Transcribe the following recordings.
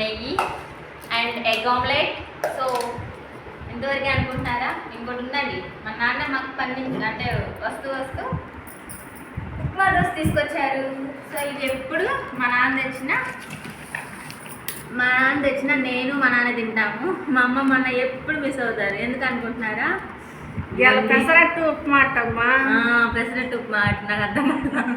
నెయ్యి and egg omelette so ఎంతవరకు అనుకుంటున్నారా? ఇంకోటి ఉందండి. మా నాన్న మాకు పండించిన అంటే వస్తూ వస్తూ ఉప్మా దోశ తీసుకొచ్చారు. సో ఇది ఎప్పుడు మా నాన్న తెచ్చిన మా నాన్న తెచ్చిన నేను మా నాన్న తింటాము. మా అమ్మ మొన్న ఎప్పుడు మిస్ అవుతారు. ఎందుకు అనుకుంటున్నారా? పెసరట్టు ఉప్మా అట్టమ్మా ప్రెసిడెంట్ ఉప్మా అంటే నాకు అర్థం కాదు.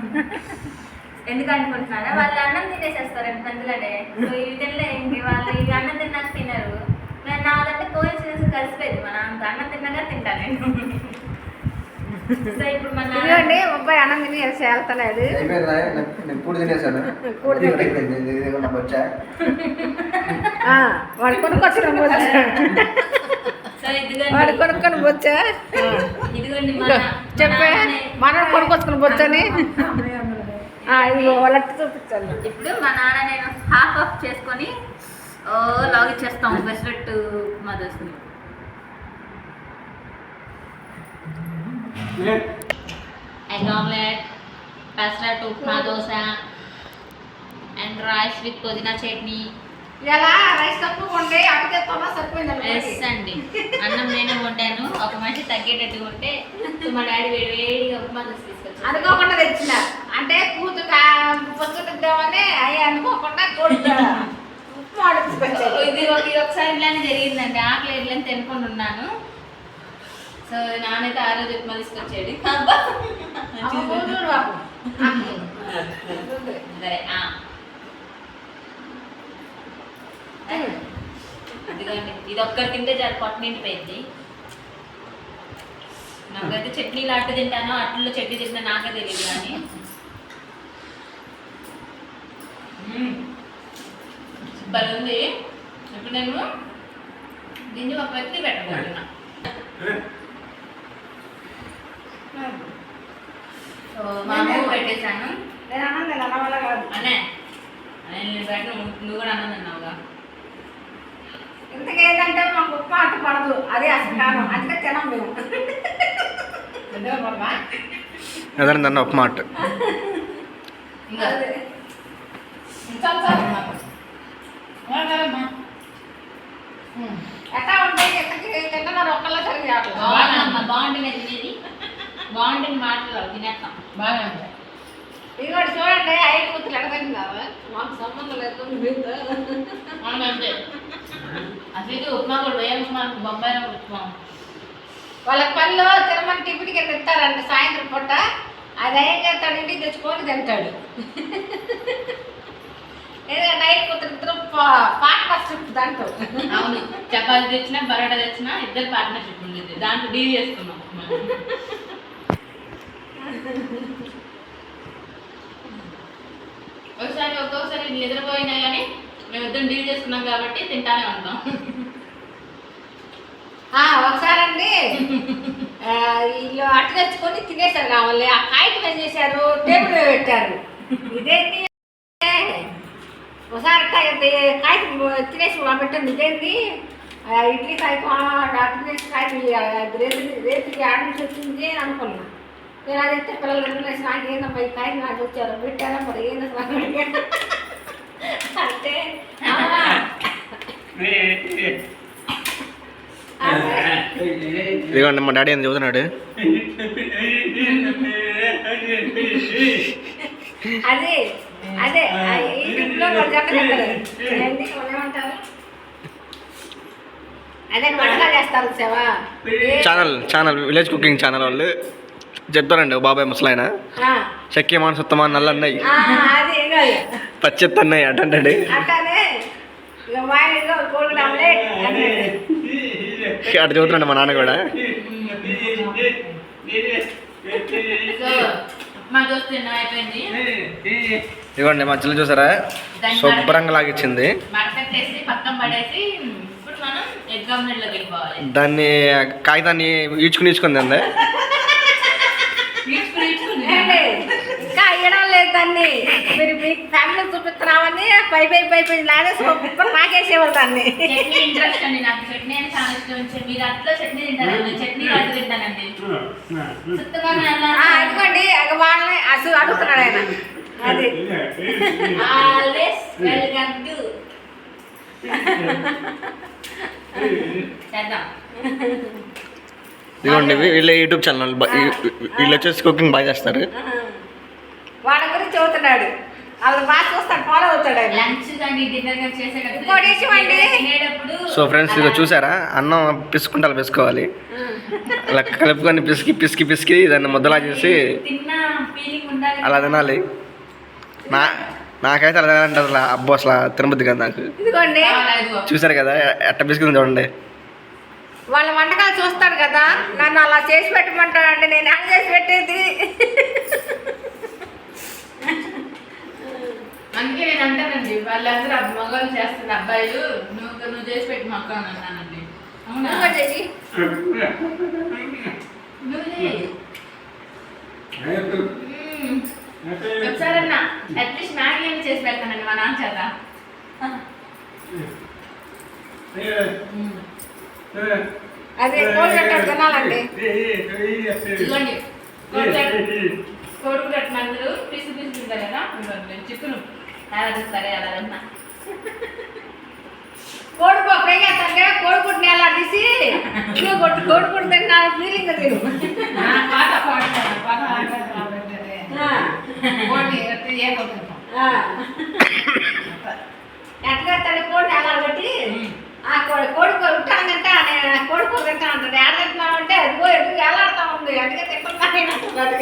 ఎందుకు అనుకుంటున్నారా? వాళ్ళు అన్నం తినేసేస్తారండి పందులనే సో ఇవి తినలే ఇంక వాళ్ళు ఇవి అన్నం తిన్నాక తినరు. నేను నాదంటే కోయిన్సిడెన్స్ కలిసిపోయింది మా నాన్నతో. అన్నం తిన్నాక తింటాను నేను. సో ఇప్పుడు మా నాన్న ఇదిగోండి అబ్బాయి అన్నం తిని వేసి వెళ్తున్నాడు అయిపోయిందా? నేను- నేను కూడి తినేసాను. కూడి తినే- అయిపోయింది ఇది- ఇది నాకు వచ్చా. ఆ, వాడు కొనుక్కొచ్చిన సో కొనుక్కొని చెప్పే. మనోడు కొనుక్కొచ్చుకుని ఇది చూపించాలి. ఇప్పుడు మా నాన్న నేను హాఫ్ ఆఫ్ చేసుకొని ఓ లాగ్ ఇచ్చేస్తాం ఉప్మా దోశని egg omelette pesarattu upma dosa and rice with pudina chutney. ఇలా రైస్ కప్పు కొండే అటు తెస్తున్నా సరిపోయింది ఎస్ అండి. అన్నం నేనే వండాను. ఒక మనిషి తగ్గేటట్టుగా ఉంటే మా డాడీ వేడి వేడిగా ఉప్మా అనుకోకుండా తెచ్చిన. అంటే కూతురు పొద్దునిద్దామని అవి అనుకోకుండా తీసుకొచ్చారు ఇది ఒక ఇది ఒకసారి ఇట్లానే జరిగిందండి. ఆకలి ఇట్లని తినకుండా ఉన్నాను. సో నాన్నైతే ఆ రోజు ఉప్మా తీసుకొచ్చాడు. సరే. ఇదిగోండి ఇది ఒక్కటి తింటే చాలు పొట్ట నిండిపోయింది. నాకైతే చట్నీలు అట్టు తింటాను అట్లలో చట్నీ తింటా నాకే తెలియదు కానీ. సూపర్ ఉంది. ఇప్పుడు నేను దీన్ని ఒక వ్యక్తి పెట్టబోతున్నా సో మా అమ్మ పెట్టేశాను. నేను అన్నం నేను పెట్టను నువ్వు కూడా అన్నది అన్నావుగా ఇంతకీ ఏంటంటే మాకు ఉప్మా అట్టు పడదు. అదే అసలు కారణం. అందుకే తినం మేము. ఎందుకు పడదా? అదే నన్ను ఒక మాట. ఎట్లా ఉంటాయి ఒక్కళ్ళ సరిగ్గా బాగుంటుంది తినేది. బాగుంటుంది మాటలు తినేస్తాం. బాగా చూడండి ఐదు కూతురు ఎడగంటున్నావా మాకు సంబంధం లేదు. అసలు ఉప్మా కూడా ఏ ఉప్మా బొంబాయి ఉప్మా. వాళ్ళ పనిలో తిరుమల టిఫిన్ కింద ఇస్తారండి సాయంత్రం పూట. అది ఏం చేస్తాడు ఇంటికి తెచ్చుకొని తింటాడు. ఏదో నైట్ కూతురు ఇద్దరు పార్ట్నర్షిప్ దాంట్లో అవును చపాతి తెచ్చినా పరోటా తెచ్చినా ఇద్దరు పార్ట్నర్షిప్ ఉండేది. దాంట్లో డీల్ చేసుకున్నాం ఒకసారి ఒక్కొక్కసారి నిద్రపోయినా కానీ మేము ఇద్దరం డీల్ చేసుకున్నాం కాబట్టి తింటానే ఉంటాం ఆ, ఒకసారి అండి వీళ్ళు అట్టు తెచ్చుకొని తినేసారు కావాలి. ఆ కాగితం ఏం చేశారు? టేబుల్ మీద పెట్టారు. ఇదేంటి? ఒకసారి కాయకి కాగితం తినేసి పెట్టండి. ఇదేంటి? ఇడ్లీ కాయ అట్టు తినేసి రేపు రేపుకి ఆడ నుంచి వచ్చింది అని అనుకున్నా. నేను అదైతే పిల్లలు నాకు ఏందమ్మా ఈ కాగితం నాకు వచ్చారు? పెట్టారా మరి? ఏంది అంటే "ఆ, అదే. ఇదిగోండి మా డాడీ ఏం చదువుతున్నాడు? అదే అదే channel channel village cooking channel వాళ్ళు చెప్తారండి బాబాయ్ ముసలాయన. చక్కే సుత్తమా నల్ల అన్నయ్య అది కాదు పచ్చెత్త అన్నయ్య అంటాడు అట్లానే ఇక మా ఇంట్లో కోడి ఆమ్లెట్ అన్నాడు. అటు చదువుతున్నాడు మా నాన్న కూడా సో మా దోస్తు తిన్న అయిపోయింది ఇదిగోండి మా చెల్లి చూసారా శుభ్రంగా లాగిచ్చింది దాన్ని కాగితాన్ని ఈడ్చుకుని ఈడ్చుకుంది ఏంటి? ఇంకా అయ్యడం లేదు దాన్ని. మీరు మీ ఫ్యామిలీ చూపిస్తున్నామని పై పై పై పై లాగేసి ఒక్కొక్కరు నాకేసేవాళ్ళు దాన్ని. చట్నీ ఇంట్రెస్ట్ అండి నాకు. చట్నీ అంటే చాలా ఇష్టం. వచ్చి మీరు అట్లా చట్నీ చట్నీ అట్లా తింటానండి. వాళ్ళని అసలు అడుగుతున్నాడు ఆయన. అది. ఆల్వేస్ వెల్కమ్ టు చేద్దాం. ఇదిగోండి వీళ్ళ యూట్యూబ్ ఛానల్ వీళ్ళు వచ్చేసి కుకింగ్ బాగా చేస్తారు. చదువుతున్నాడు. వాళ్ళు బాగా చూస్తాడు ఫాలో అవుతాడు ఆయన లంచ్ కానీ డిన్నర్ కానీ చేసేటప్పుడు ఇంకోటి విషయం అండి. తినేటప్పుడు సో ఫ్రెండ్స్ ఇదిగో చూసారా? అన్నం పిసుకుంటారు పిసుకోవాలి. అలా కలుపుకొని పిసికి పిసికి పిసికి దాన్ని ముద్దలా చేసి తిన్న ఫీలింగ్ ఉండాలి. అలా తినాలి. నా నాకైతే అలా తినాలంటే అసలు అబ్బో అసలు తినబుద్ది కదా నాకు. ఇదిగోండి. చూసారు కదా ఎట్ట పిసికింది చూడండి. వాళ్ళ వంటకాలు చూస్తాడు కదా నన్ను అలా చేసి పెట్టమంటాడంటే నేను ఎలా చేసి పెట్టేది? అందుకే నేను అంటానండి వాళ్ళందరూ అబ్బ- మగవాళ్ళు చేస్తారు అబ్బాయిలు నువ్వు నువ్వు చేసి పెట్టి మొక్క అని అన్నానండి. అవునా? చేసి. మ్మ్. ఒకసారన్నా అట్లీస్ట్ మ్యాగీ అని చేసి పెడతానండి మా నాన్న చేత. అదే కోడి గట్ట తినాలండి. ఇదిగోండి కోడి కట్టినందరూ పిసి పిసి తింటారు కదా? ఇదిగోండి చిక్కును. ఎలా తీస్తారే అలా తిన్నా. కోడిపో ఫ్రై చేస్తాంటే కోడిగుడ్ని ఎలా తీసి? ఇదిగో కొట్టు కోడిగుడ్డు తిన్నా ఫీలింగ్ తిను పాట పాత పాట. ఎట్లా కోడిని అలా పెట్టి ఆ కోడి కోడి ఉంటానంటే నేను కోడి తింటా అంటాడు. ఎడ తింటున్నావు అంటే అదిగో ఎదుగు ఎలాడుతా ఉంది అందుకే తింటున్నాను.